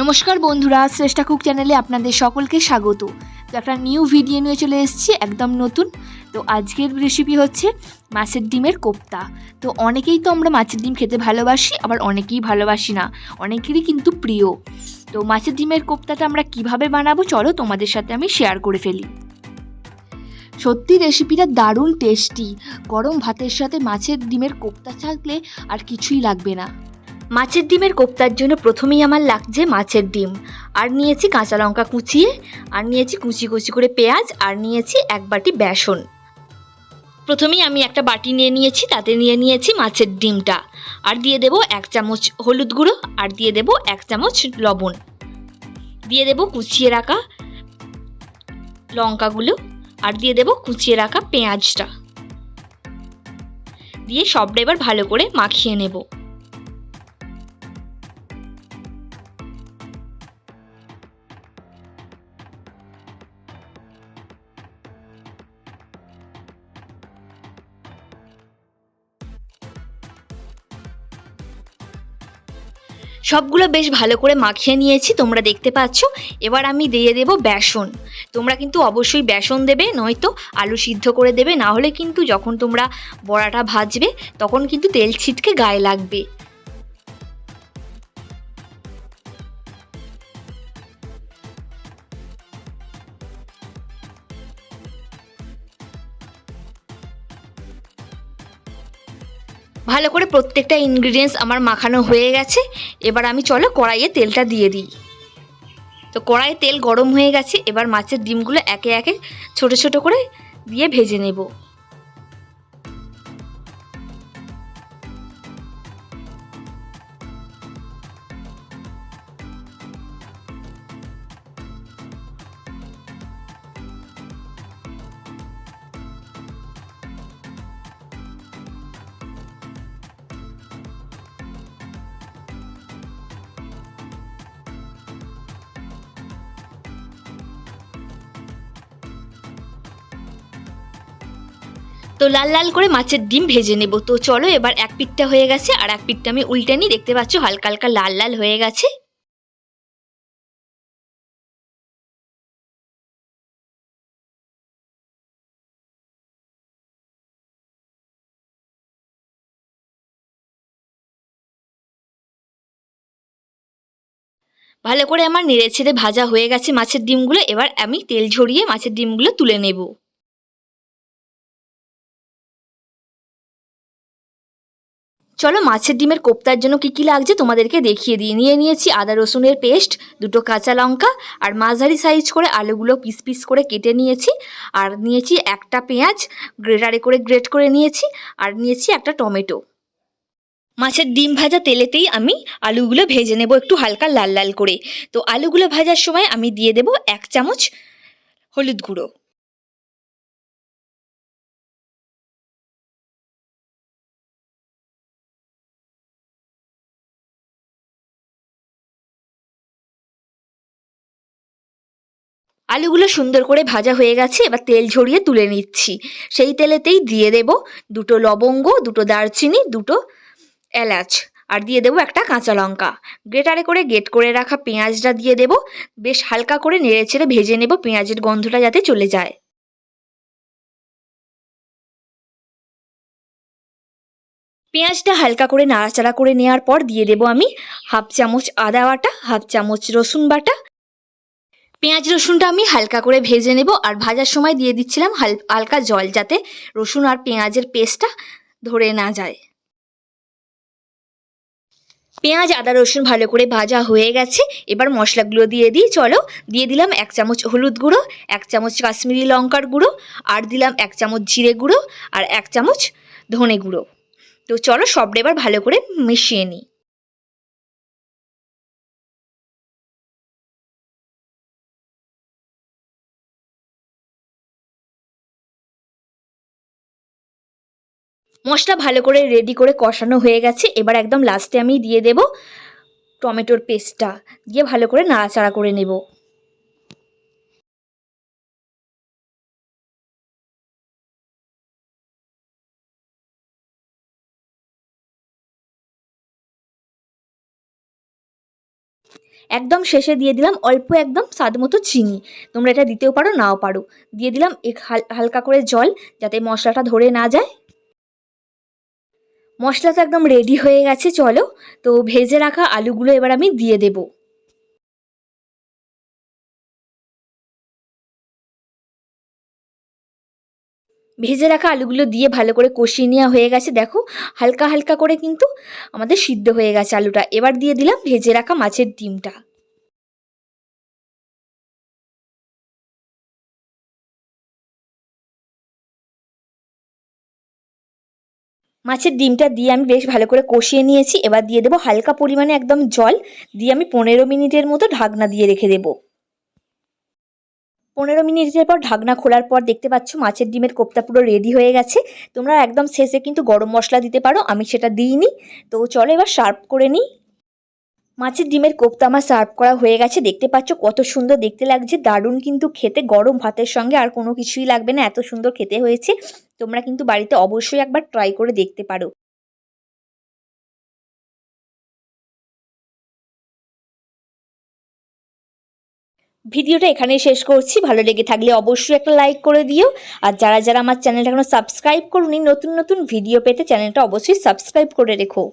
নমস্কার বন্ধুরা, শ্রেষ্ঠা কুক চ্যানেলে আপনাদের সকলকে স্বাগত। তো একটা নিউ ভিডিও নিয়ে চলে এসেছি, একদম নতুন। তো আজকের রেসিপি হচ্ছে মাছের ডিমের কোপ্তা। তো অনেকেই তো আমরা মাছের ডিম খেতে ভালোবাসি, আবার অনেকেই ভালোবাসি না। অনেকেরই কিন্তু প্রিয়। তো মাছের ডিমের কোপ্তাটা আমরা কীভাবে বানাবো চলো তোমাদের সাথে আমি শেয়ার করে ফেলি। সত্যি রেসিপিটা দারুণ টেস্টি গরম ভাতের সাথে মাছের ডিমের কোপ্তা থাকলে আর কিছুই লাগবে না। মাছের ডিমের কোপ্তার জন্য প্রথমেই আমার লাগছে মাছের ডিম। আর নিয়েছি কাঁচা লঙ্কা কুচিয়ে, আর নিয়েছি কুচি কুচি করে পেঁয়াজ, আর নিয়েছি এক বাটি বেসন। প্রথমেই আমি একটা বাটি নিয়ে নিয়েছি, তাতে নিয়ে নিয়েছি মাছের ডিমটা। আর দিয়ে দেব এক চামচ হলুদ গুঁড়ো, আর দিয়ে দেব এক চামচ লবণ। দিয়ে দেব কুচিয়ে রাখা লঙ্কাগুলো, আর দিয়ে দেব কুচিয়ে রাখা পেঁয়াজটা। দিয়ে সবটা এবার ভালো করে মাখিয়ে নেব। সবগুলো বেশ ভালো করে মাখিয়ে নিয়েছি, তোমরা দেখতে পাচ্ছ। এবার আমি দিয়ে দেব বেসন। তোমরা কিন্তু অবশ্যই বেসন দেবে, নয়তো আলু সিদ্ধ করে দেবে। না হলে কিন্তু যখন তোমরা বড়াটা ভাজবে, তখন কিন্তু তেল ছিটকে গায়ে লাগবে। ভালো করে প্রত্যেকটা ইনগ্রিডিয়েন্টস আমার মাখানো হয়ে গেছে। এবার আমি চলো কড়াইয়ে তেলটা দিয়ে দিই। তো কড়াইয়ে তেল গরম হয়ে গেছে, এবার মাছের ডিমগুলো একে একে ছোট ছোট করে দিয়ে ভেজে নেব। তো লাল লাল করে মাছের ডিম ভেজে নেব। তো চলো এবার এক পিঠটা হয়ে গেছে, আর এক পিঠটা আমি উল্টে নিই। দেখতে পাচ্ছ হালকা হালকা লাল লাল হয়ে গেছে। ভালো করে আমার নেড়ে ছেড়ে ভাজা হয়ে গেছে মাছের ডিমগুলো। এবার আমি তেল ঝরিয়ে মাছের ডিমগুলো তুলে নেব। চলো মাছের ডিমের কোপ্তার জন্য কী কী লাগছে তোমাদেরকে দেখিয়ে দিই। নিয়ে নিয়েছি আদা রসুনের পেস্ট, দুটো কাঁচা লঙ্কা আর মাঝারি সাইজ করে আলুগুলো পিস পিস করে কেটে নিয়েছি। আর নিয়েছি একটা পেঁয়াজ গ্রেটারে করে গ্রেট করে নিয়েছি। আর নিয়েছি একটা টমেটো। মাছের ডিম ভাজা তেলেতেই আমি আলুগুলো ভেজে নেব একটু হালকা লাল লাল করে। তো আলুগুলো ভাজার সময় আমি দিয়ে দেব এক চামচ হলুদ গুঁড়ো। আলুগুলো সুন্দর করে ভাজা হয়ে গেছে, এবার তেল ঝরিয়ে তুলে নিচ্ছি। সেই তেলেতেই দিয়ে দেব দুটো লবঙ্গ, দুটো দারচিনি, দুটো এলাচ, আর দিয়ে দেবো একটা কাঁচা লঙ্কা। গ্রেটারে করে গেট করে রাখা পেঁয়াজটা দিয়ে দেব, বেশ হালকা করে নেড়ে ছেড়ে ভেজে নেব, পেঁয়াজের গন্ধটা যাতে চলে যায়। পেঁয়াজটা হালকা করে নাড়াচাড়া করে নেওয়ার পর দিয়ে দেব আমি হাফ চামচ আদা বাটা, হাফ চামচ রসুন বাটা পেঁয়াজ রসুনটা আমি হালকা করে ভেজে নেব আর ভাজার সময় দিয়ে দিচ্ছিলাম হালকা জল যাতে রসুন আর পেঁয়াজের পেস্টটা ধরে না যায়। পেঁয়াজ, আদা, রসুন ভালো করে ভাজা হয়ে গেছে। এবার মশলাগুলো দিয়ে দিই, চলো। দিয়ে দিলাম এক চামচ হলুদ গুঁড়ো, এক চামচ কাশ্মীরি লঙ্কার গুঁড়ো আর দিলাম এক চামচ জিরে গুঁড়ো আর এক চামচ ধনে গুঁড়ো। তো চলো সবটা এবার ভালো করে মিশিয়ে নিই। মশলা ভালো করে রেডি করে কষানো হয়ে গেছে। এবার একদম লাস্টে আমি দিয়ে দেব টমেটোর পেস্টটা দিয়ে ভালো করে নাড়াচাড়া করে নেব। একদম শেষে দিয়ে দিলাম অল্প একদম স্বাদ মতো চিনি। তোমরা এটা দিতেও পারো, নাও পারো। দিয়ে দিলাম হালকা করে জল যাতে মশলাটা ধরে না যায়। মশলা তো একদম রেডি হয়ে গেছে, চলো। তো ভেজে রাখা আলুগুলো এবার আমি দিয়ে দেবো। ভেজে রাখা আলুগুলো দিয়ে ভালো করে কষিয়ে নেওয়া হয়ে গেছে, দেখো। হালকা হালকা করে কিন্তু আমাদের সিদ্ধ হয়ে গেছে আলুটা। এবার দিয়ে দিলাম ভেজে রাখা মাছের ডিমটা। মাছের ডিমটা দিয়ে আমি বেশ ভালো করে কষিয়ে নিয়েছি। এবার দিয়ে দেবো হালকা পরিমাণে একদম জল। দিয়ে আমি পনেরো মিনিটের মতো ঢাকনা দিয়ে রেখে দেবো। পনেরো মিনিটের পর ঢাকনা খোলার পর দেখতে পাচ্ছ মাছের ডিমের কোপ্তা পুরো রেডি হয়ে গেছে। তোমরা একদম শেষে কিন্তু গরম মশলা দিতে পারো, আমি সেটা দিইনি। তো চলো এবার সার্ভ করে নিই। মাছের ডিমের কোপ্তা আমার সার্ভ করা হয়ে গেছে। দেখতে পাচ্ছ কত সুন্দর, দেখতে লাগছে দারুণ কিন্তু খেতে। গরম ভাতের সঙ্গে আর কোনো কিছুই লাগবে না, এত সুন্দর খেতে হয়েছে। তোমরা কিন্তু বাড়িতে অবশ্যই একবার ট্রাই করে দেখতে পারো। ভিডিওটা এখানেই শেষ করছি। ভালো লেগে থাকলে অবশ্যই একটা লাইক করে দিও। আর যারা যারা আমার চ্যানেলটা এখনও সাবস্ক্রাইব করুনি, নতুন নতুন ভিডিও পেতে চ্যানেলটা অবশ্যই সাবস্ক্রাইব করে রেখো।